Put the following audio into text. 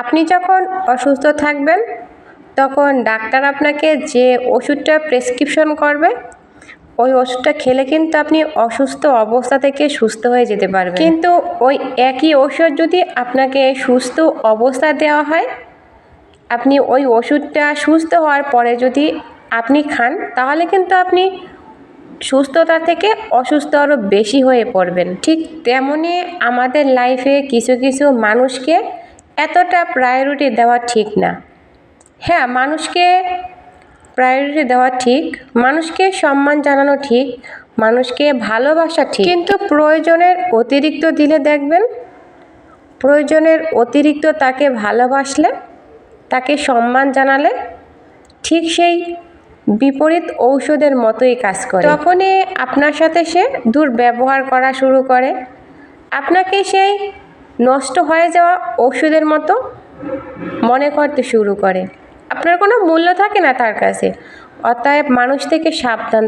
আপনি যখন অসুস্থ থাকবেন, তখন ডাক্তার আপনাকে যে ওষুধটা প্রেসক্রিপশন করবে, ওই ওষুধটা খেলে কিন্তু আপনি অসুস্থ অবস্থা থেকে সুস্থ হয়ে যেতে পারবেন। কিন্তু ওই একই ওষুধ যদি আপনাকে সুস্থ অবস্থা দেওয়া হয়, আপনি ওই ওষুধটা সুস্থ হওয়ার পরে যদি আপনি খান, তাহলে কিন্তু আপনি সুস্থতা থেকে অসুস্থ আরও বেশি হয়ে পড়বেন। ঠিক তেমনই আমাদের লাইফে কিছু কিছু মানুষকে এতটা প্রায়োরিটি দেওয়া ঠিক না। হ্যাঁ মানুষকে প্রায়োরিটি দেওয়া ঠিক, মানুষকে সম্মান জানানো ঠিক, মানুষকে ভালোবাসা ঠিক। কিন্তু প্রয়োজনের অতিরিক্ত দিলে দেখবেন, প্রয়োজনের অতিরিক্ত তাকে ভালোবাসলে, তাকে সম্মান জানালে ঠিক সেই বিপরীত ঔষধের মতোই কাজ করে। তখনই আপনার সাথে সে দুর্ব্যবহার করা শুরু করে। আপনাকে সেই নষ্ট হয়ে যাওয়া ওষুধের মতো মনে করতে শুরু করে। আপনার কোনো মূল্য থাকে না তার কাছে। অতএব মানুষ থেকে সাবধান